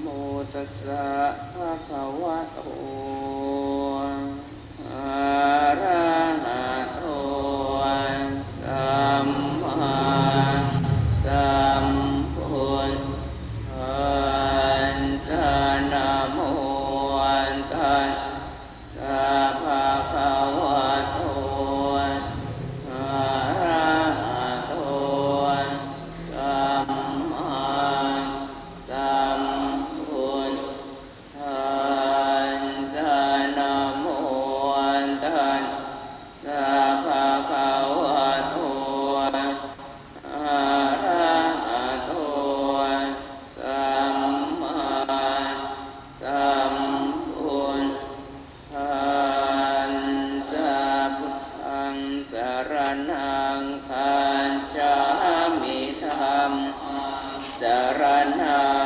โมตัสสะภะคะวะโต รณังคัจฉามิธรรมสรณัง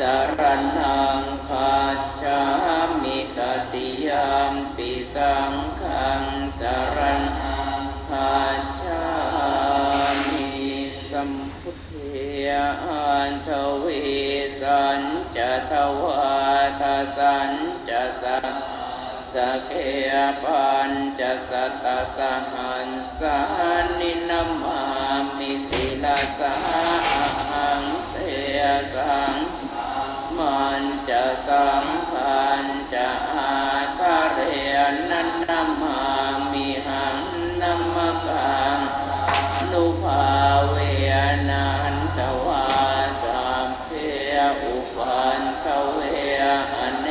สรณังคัจฉามิตติยมปิสังฆังสรณังคัจฉามิสัมพุทเทอันทวีสันจะทวาทสันจะสังสเกยปัญจะสัตตสหันสานินามามิสิลาสาหังเตยสัง มันจะสังขันจะอาคาเรียนันนามามิหังนัมมกังนุภาเวนันตวาสัมเพอุปันขเวอเน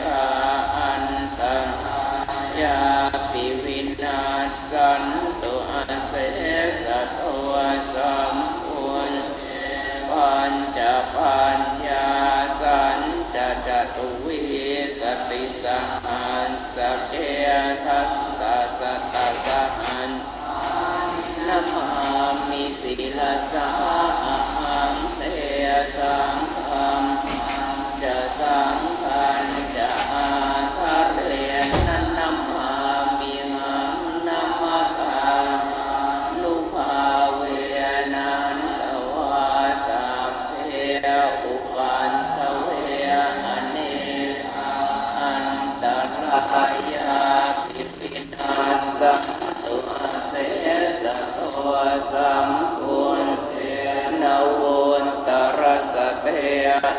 กาอันตังยาปิวินาสันตุอาเสสะตัวสัมพุนปัญจปัญญ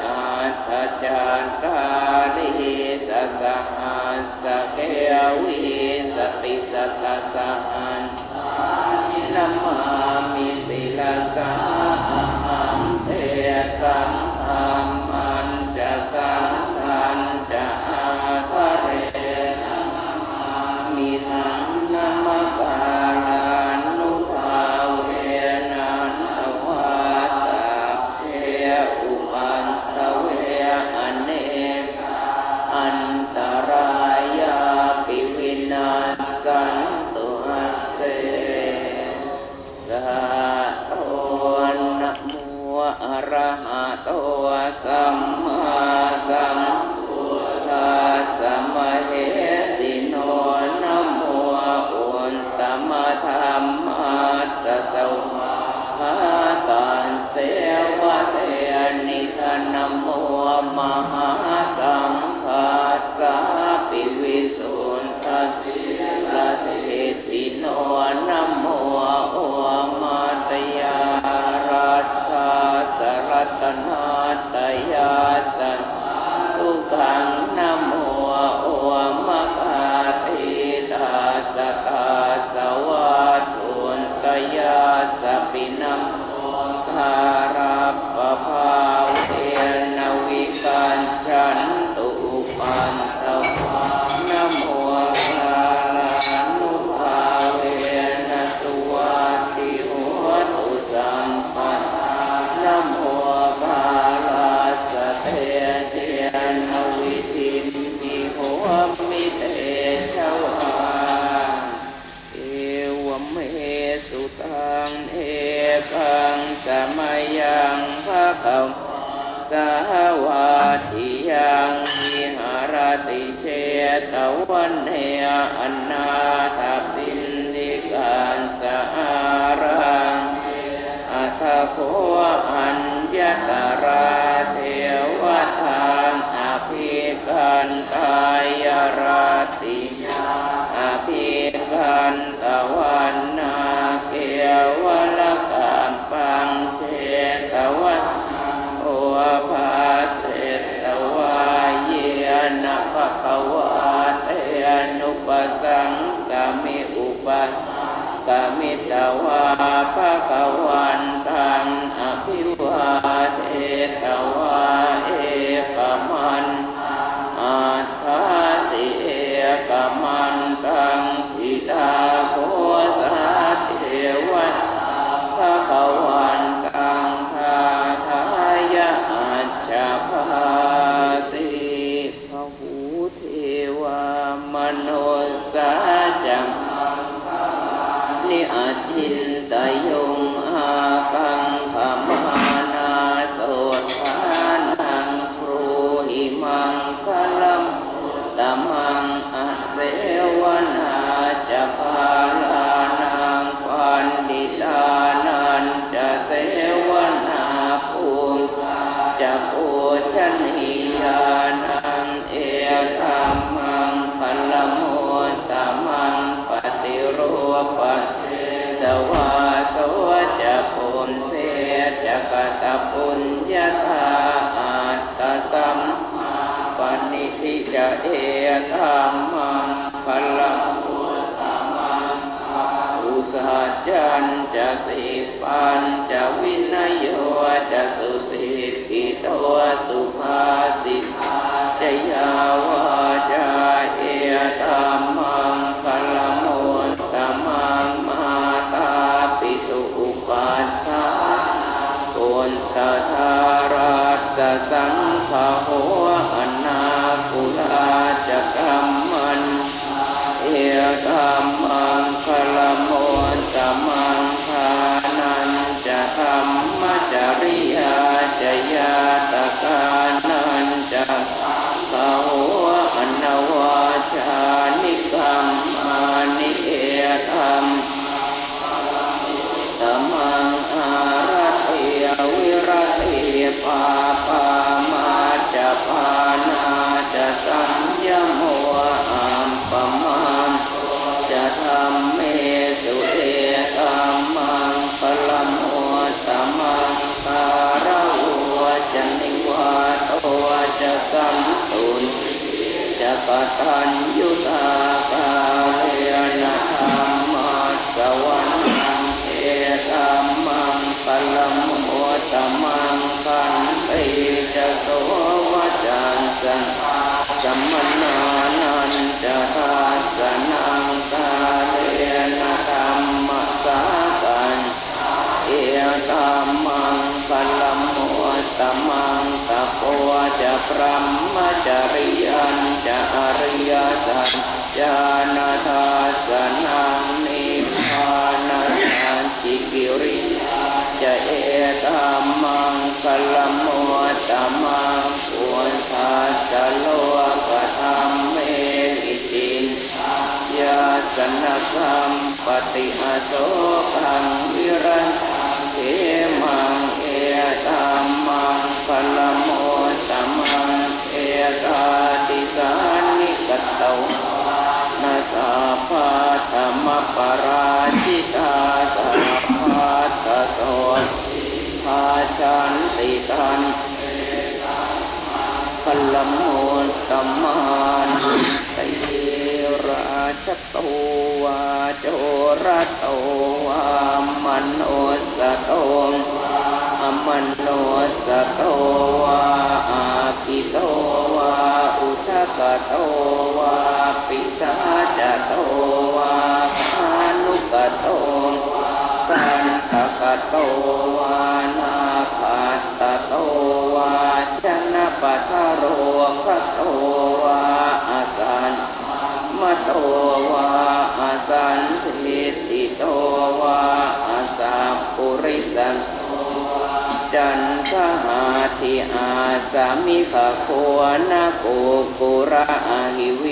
อัตถจารกาลิสสหัสสเกยวิสติสัตสหันนามามิสิลาสา สัมมาสัมพุทธัสสะมะเหสิโนนะโมอุตตมธรรมาสสะสวะหาตันเสวะเทนิทานม คัมสาวาติยังวิหารติเชตวันเนอนาถปินดิการสารังอัทโคอัญญตราเทวทานอภิกันตายราติอภิกันตวันนาเกวล มิอุปัสกามิตวาภะกวันทังอภิวาเทตวา กตปุญญาธาอัตตสัมปณิทิจะเอธรรมังพลังอุสาจันจะสิปันจะวินัยโยจะสุสิทธิโตสุภาสิทจยาวาจาเอธรรมั สังฆโหอนาคุลาจกัมมันเอตัมมังคลโมตมังทานันจะธรรมจริยาจะยาตกานันจะขโหอนวาชานิกรรมมานิเอธรรมตมังอารัตยวิรัตยปา จะกตัญยุตากาเรนะธรรมาสวรรคังเอตัมมังปลัมโมตมังคันติจโสวจันสังสัมมนานันจะทัสนังกาเรนะธรรมสากันเอตัม ตมังตะโพจะพรหมจริยันจะอริยสัจจานาทัสนังนิพพานาสันติกิริยจะเอตัมมังคลโมตมังปวนทัสสะโลกธรรมเมหิตินยาสนกรรมปฏิอโศกังวิรันเทมัง เอตัมมังพลโมตมังเอตาติสานิกตโตนาสาภาธรรมปราชิตาสาภาตโตภาชันติตันพลโมตมานติราชตวาโจรตวามโนสโตอ มโนสโตวาอาคิโตวาอุทกโตวาปิสาจโตวาคานุกโตวาสันตกโตวานาคาตโตวาชนะปัทโรคโตวาอาสันมโตวาอาสันสิติโตวาอาสาปุริสัน จันทหาทิอาสามิขโควนาโกกุระอาหิเว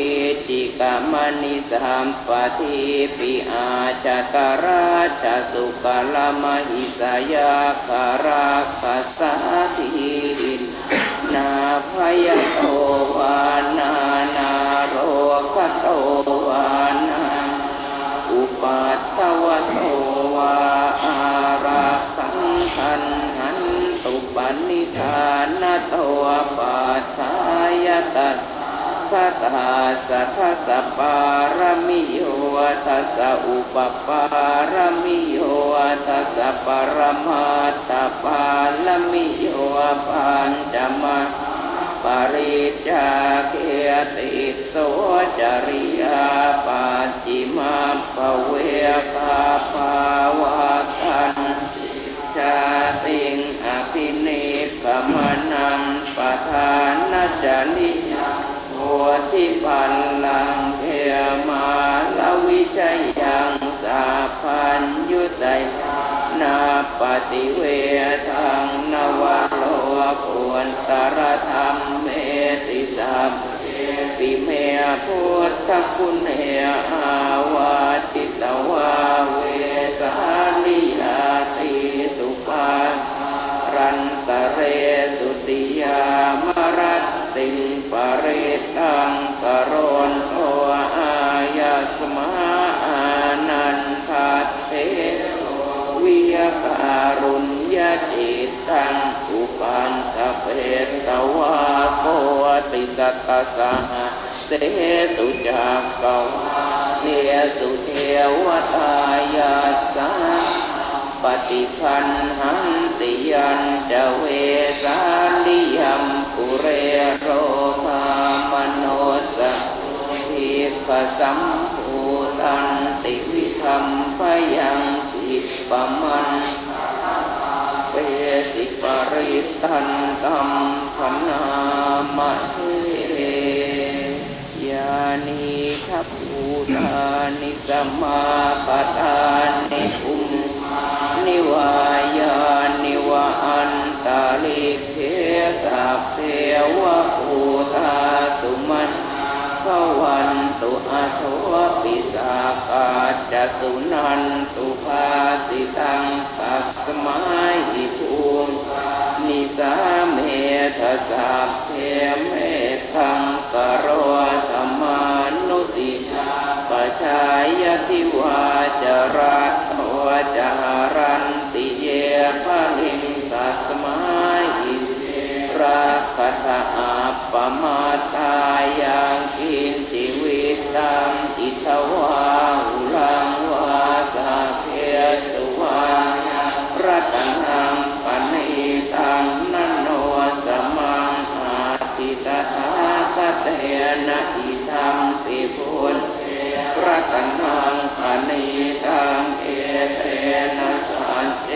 จิกามนิสัมปทิปิอาจตราชสุกลมหิสยาคาราคสสาทินนาพยโตวานานาโรคโตวานาอุปัตตวะโต ปัฏฐายตัสสะตาสัทสสปารมิโยทัสสะอุปปารมิโยทัสสะปรมาตตปาลมิโยปัญจมาปริจาเคติโสจริยาปัจจิมาปเวคาภาวะกันชาติงอภินิกมนัง ปทานนจนิโหติปันลังเทมาลวิชัยยังสาพันยุตัยนาปฏิเวทังนวโลกุณตรธรรมเมติสัมปิเมพุทธคุณเนอาวาจิตวาเวสาลิยาติสุปา รันตเรสุติยามรัตติงปริตังกโรนโทอายาสมาอานันทัตเทวิยาการุญญาจิตตังอุปันตเปตวาโกติสัตตสหะเสสุจักกวาเนสุเทวตายาสา ปฏิคันหันติยันจะเวสาลิยัมปุเรโรธามโนสะทิกสัมภูตันติวิธรรมพยังสิปมันเปสิปริตันตัมพนามะเทยานิทัพภูตานิสมมาปทานิอุม นิวายานิวาอันตาลิเทสัพเทวะภูตาสุมันพวันตุอาโทปิสากาจสุนันตุภาสิตังตัสมาหิภูมินิสาเมทสัพเพเมทังกโรธรรมานุสิปชายทิวาจรัตโกขตาอาปมาตายังกินติวิตังอิทวาหุลังวาสาเพตุวันรัตนังปณิตังนันโนสมังอาติตถาคเตนะอิธรรมปิพุนรัตนังปณิตังเอเตนะสันเจ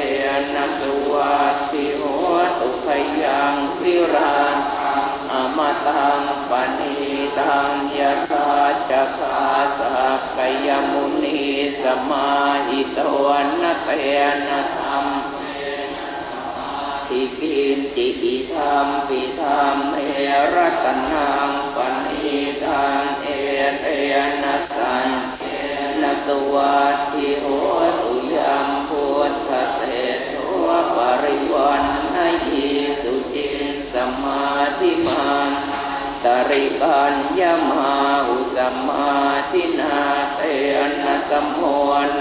นะสุวัติโหตุขยังวิรา มตังปณิตังยะถาจักาสักกยมุนีสมาหิตวันนเตนะธรรมทิกินจิอิธรรมปิธรรมเอรัตนังปณิตังเอเตนะสันนะสวัสดิโหตุยัมพุทธเศธโวปริวันนายิสุจินสมาธิมัง ตริปัญญมาหุสมมาธินาเตอนะสัมโม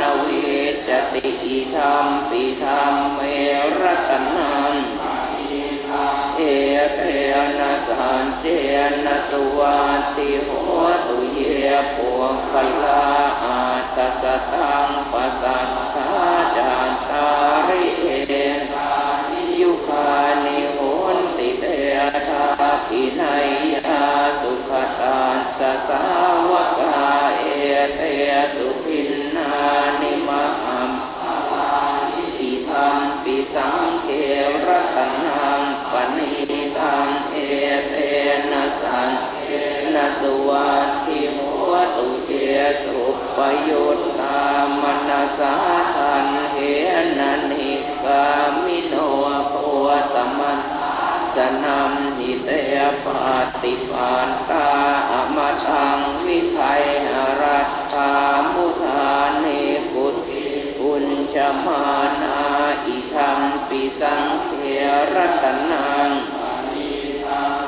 นวิจติอิธรรมปิธรรมเมรัตนังเอเทนะสันเจนะตุวันติโหตุเยปวงคลาอาตสตังปัสสัทธาจันตาริเอยุคานิโหนติเต ทาคินัยยาสุขตานสสาวกาเอเตสุทินนานิมหัมอิทัมปิสังเขรัตนังปณิตังเอเตนะสันนะสุวัติโหตุเกสุปยุตตามนัสสาทันเหนนิกามิโนโพนัน มหิเตปาติปานตาอมตังวิไทยรัตตามุทาเนกุตอุญชมานาอิทัมปิสังเทรัตนัง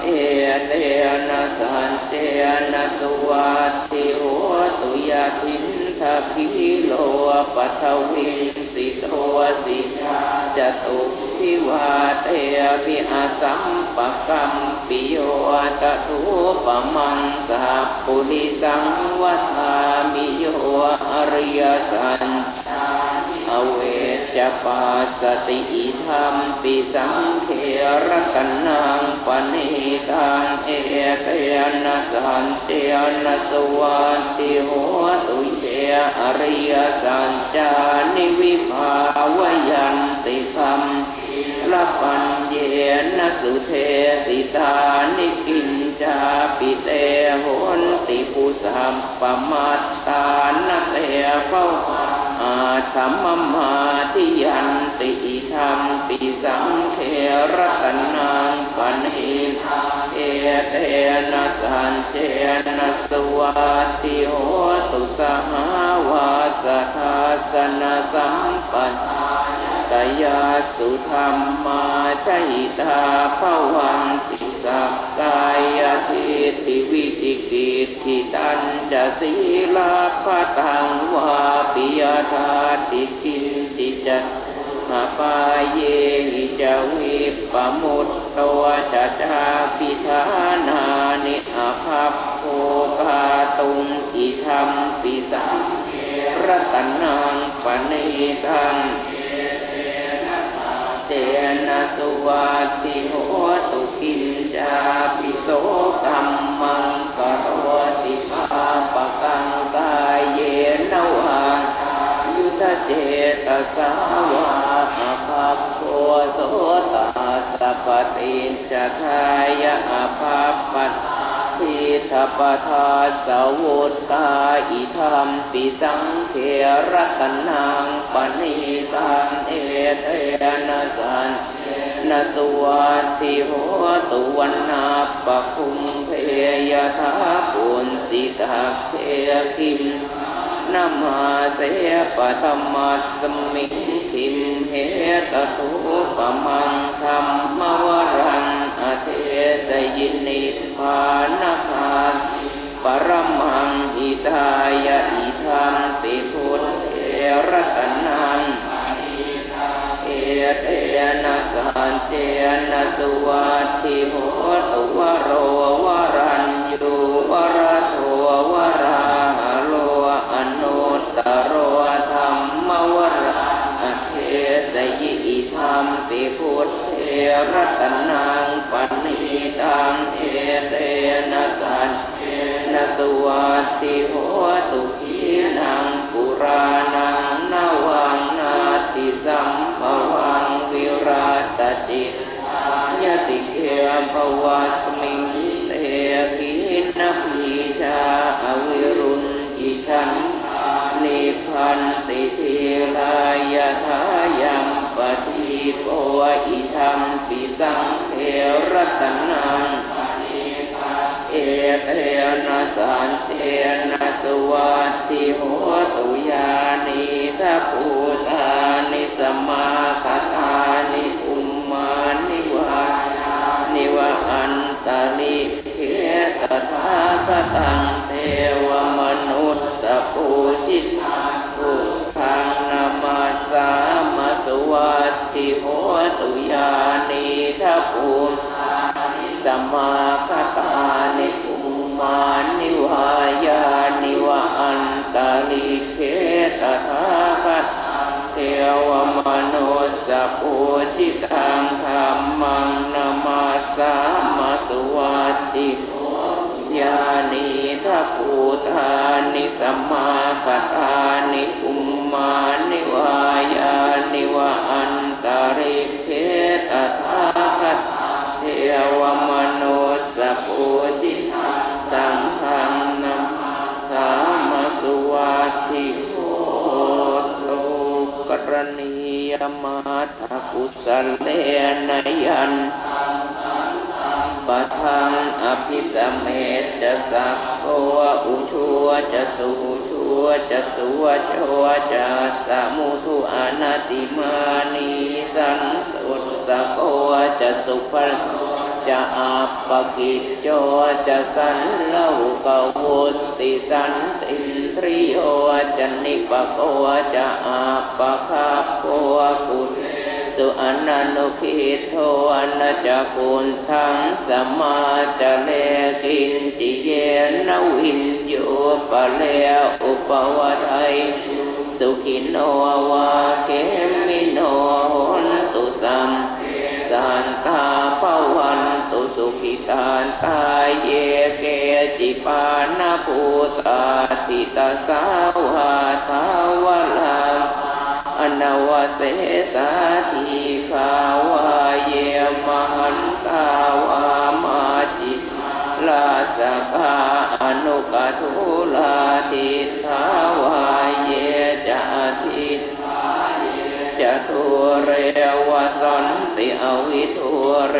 เอเตนะสันเจนะสุวัตติโหตุยาทินทคิโลปัทวินสิโตสิจตุ พิวาเตวิอาสัมปะกัมปิโยตทุปะมังสัพพุริสังวัฏามิโยอริยสันอเวจปาสติอิธรรมปิสังเขรกันนังปณิตังเอเตนะสันเตนะสวัสติโหตุเยอริยสัจจานิวิภาวยันติธรรม ละปัญเยนะสุเทสิตานิกินจาปิเตโหนติปุสัมปมัตตานะเตเฝ้าอาธรรมมาทิยันติธรรมปิสังเขรตนังปันหิเอเตนะสันเจนะสวัสติโหตุสหาวาสทาสนะสัมปัน กายาสุธรรมาชัยตาภวันติสักกายทิติวิจิกิจทิตัญจะศีลาภตังวาปิยธาติกินติจัตมาปายเยหิจาวิปมุตตวชาจาปิธานานิอาภัพโภกาตุงอิธรรมปิสังรัตนังปณิตัง เจนะสุวัติโหตุกินจาปิโสกัมมังกโรติภาปกังกายเยนวังยุทธเจตสาวาภาพโพโสตาสัพตินจะทายะอภาปัต ทิทปทาสาวุตตาอิธรรมปิสังเขรัตนังปณิตังเอเตนะสันนสุวัตติโหตุวันนาปะคุมเพยทาปุนสิตักเทคิมนามาเสปธรรมัสมิง คิมเหตตุปมังธรรมวรังอเทสยินิพานาคาปรมังอิทายะอิทัมปิพุทธเอรัตนังเอเตนะสันเจนะสุวัติโหตุวโรวรัญยูวรโทวราโลอนุตตโรธรรมวร ธรรมปิพุทธเทรัตนังปณิตังเอเตนะสันนสุวัติโหตุขีนังปุรานังนาวังนาติสัมภวังวิราตจิตยติเกภวาสมิงเตกินพีชาอวิรุณอิชันนิพันติทีลายทายัมปฏิ โปอิธรรมปิสังเทรัตนังเอเตนะสันเตนะสวัสติโหตุยานิทัพุตานิสมมาคตานิอุมมานิวานิวะอันตาลิเขตถาคตังเทวมนุสส ทัพพุสมมาคตานิอุมานิวายานิวะอันตาลิเขตถาคัตเทวมนุสสะปูจิตังธรรมังนามาสามาสวัสติยานิทัพุทานิสัมมาคตานิอุ มานิวายานิวะอันตริเขตถาคตเทวมนุสสะปูจิสังฆังนัมสามาสุวัตถิโหตุกรณียมาทกุสเลนยันปะทังอภิสมเมตจะสักโกอุชัวจะสุชั จะสุวโจจะสมุทุอนาติมานีสันตุสโกจะสุภะจะอาปกิจโจจะสันเลวกวุติสันตินทริโยจะนิปโกจะอาปะคาโกกุณ สุอนันตุขิตโทอนัจจกุลทังสมมาจะเลกินจิเยนวินโยปะเลอุปวัฏัยสุขินโนวาเกมิโนหนตุสัมสันตาภวันตุสุขิตานตาเยเกจิปานาภูตาติตาสาวา นาวเสสาทีขาวาเยมหันตาวามาจิลาสกาอนุกทุลาทิทาวาเยจะทิจะทุเรวสันติอวิทุเร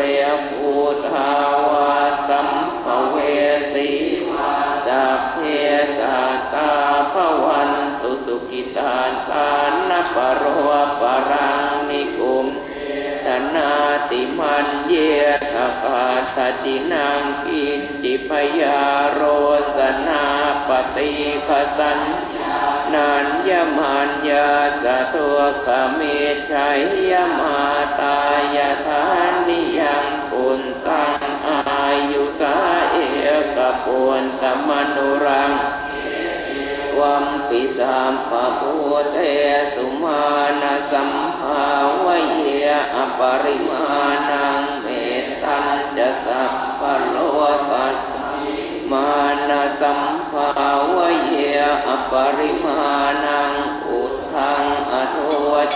ภูทาวาสัมภเวสี สัพเพสัตตาภวันตุสุกิตานทานนปโรปรังนิกุมธนาติมันเยทกาทจินังกินจิพยาโรสนาปฏิคสันนันยมันยาสะตัวขเมชัยยมาตายทานิยังปุนต อกปุนตมนุรังวัมปิสามปะพุเตสุมาณสัมภาวะเยอปริมาณังเมตัญจะสัพพโลกัสมานะสัมภาวะเยอปริมาณังอุทังอโท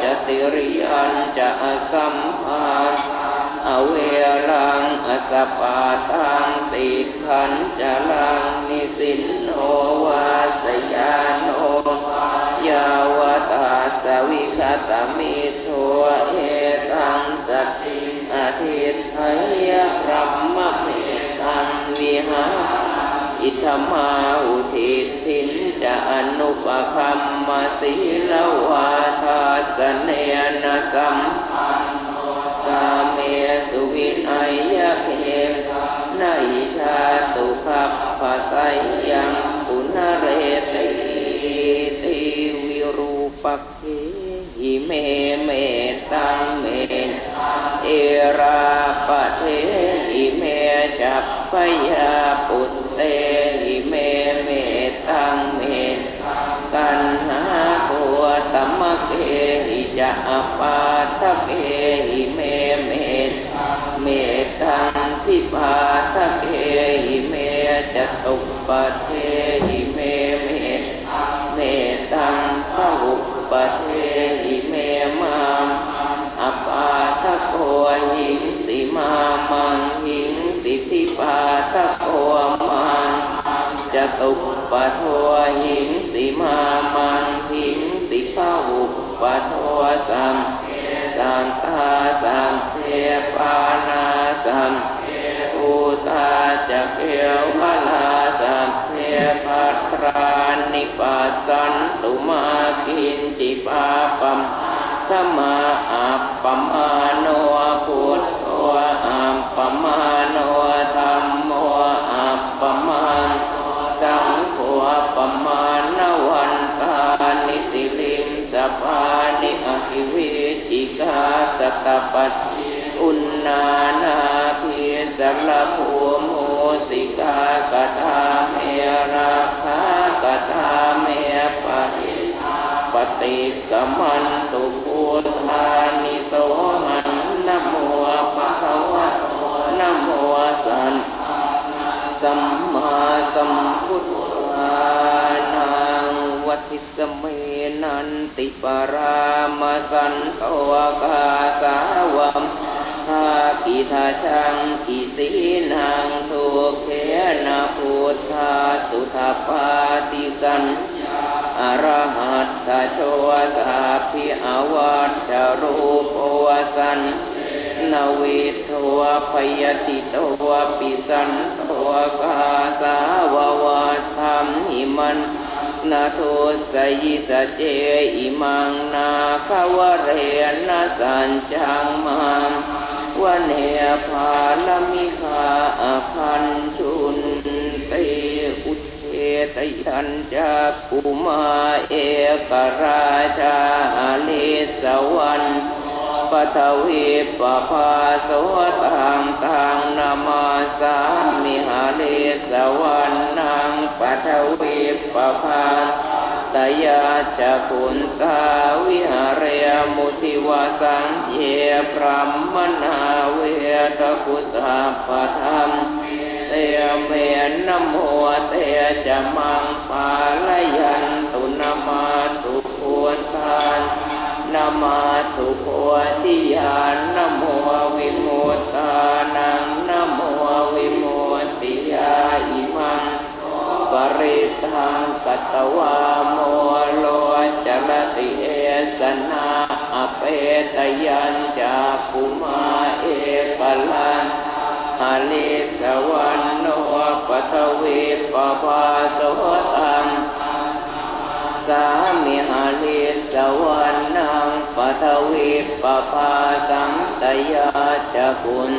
จติริยันจะสัมภา อเวรังอสปาตังติขันจะลังนิสินโนวาสยานโนยาวตาสวิคตมิโทเอตังสติอาทิตไทยพระมะเมตังวิหาอิทธมาอุทิศทินจะอนุปคัมมาศีลวาทาสเนนสัมกาม สุวินัยยะเพมนาอิชาตุขับภาสัยยังปุณเรติติวิรูปักเขหิเมเมตังเมเอราปะเทหิเมชัพพยาปุตเตหิเมเมตังเมกันหาโกตมะเกหิจะอปาทะเกหิเมเม เมตังทิปาทะเกหิเมจตุปะเทหิเมเมเมตังพะหุปะเทหิเมมังอปาทะโกหิงสิมามังหิงสิทิปาทะโกมังจตุปะโทหิงสิมามังหิงสิพาหุปะโทสัมสังตาสัง ปานาสัมอุตาจะเกวลาสัมเทพัทรานิปัสสันตุมากินจิปาปัมธรรมาอัปปมาโนพุทโธอัปปมาโนธรรมโมอัปปมาสังโฆอัปปมาณวันตานิสิลิมสปานิอคิวิจิกาสตปัตอุณ นานาพิสลภูมิโหสิกากตาเมราคากตาเมปะปฏิกมันตุพุทธานิโสหันนโมปะคะวะนโมสันสัมมาสัมพุทธานังวัติสเมนันติปรามาสันโตกาสาวม กิทาชังกิสีนังทุกเขนะพุทธาสุทปาติสันอรหัตถโชสาพิอวัตชรูปวสันนเวทวพยติตวปิสันตวกาสาววาธรรมหิมันนาโทสยิสเจอิมังนาคาวเรนสัญจังมัง วันเนภาลมิคาอาคันชุนเตอุเทตยันจักกุมาเอกราชาลิสวรรปัทวีปภาสวตังตังนามาสามิหาเลสวรรณังปัทวีปภา ตยาจักุนตาวิหารยมุทิวาสังเยพรัมมนาเวทกุสาปธรรมเตเมนโมเตจะมังปาลยันตุนามาตุโพทานนามาตุโพธิญาณนโมวิโมตานัง ปริทังกัตวาโมโลจรติเอสนาอเปตยัญจากุมาเอกลันหาลิสวรรณโนปัทวีปภาสวตังสามิหาลิสวรรณังปัทวีปภาสังตยาจกุล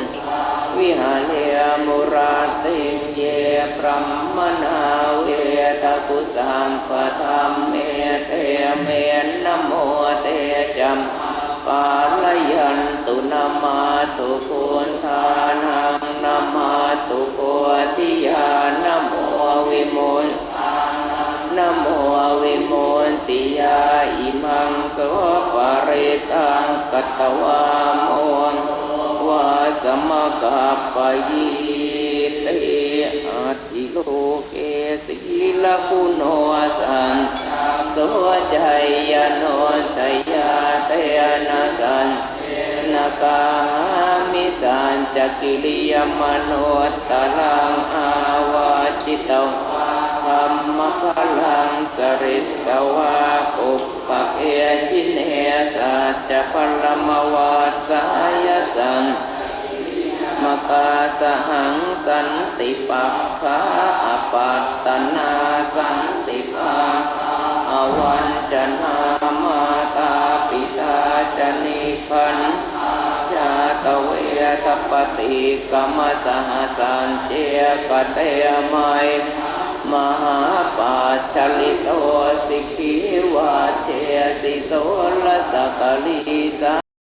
วิหารเลียมุราติเยพรัมนาเวทกุสังปธรรมเมเตเมนโมเตจัมปาลยันตุนามาตุพุนทานังนามาตุโพธิญาณโมวิมุตนะโมวิมุตติยาอิมังโสปะเรตังกัตตวามโอง วาสมกัปปยิเตอาติโลเกสีลคุโนสันโสชัยยโนทยาเตนะสันนกามิสันจกิริยมโนตลังอาวาจิตว ธรรมพลังสริตวาอุปปะเอชินเนสัจพลมวาสายสังมกาสหังสันติปักขาอปัตตนาสันติปังอวันจนามาตาปิตาจนิพันชาตเวทปฏิกรรมสหสันเจกเตมัยม มหาปัจจลิโตสิกขีวาเทสิโสลสกลิตา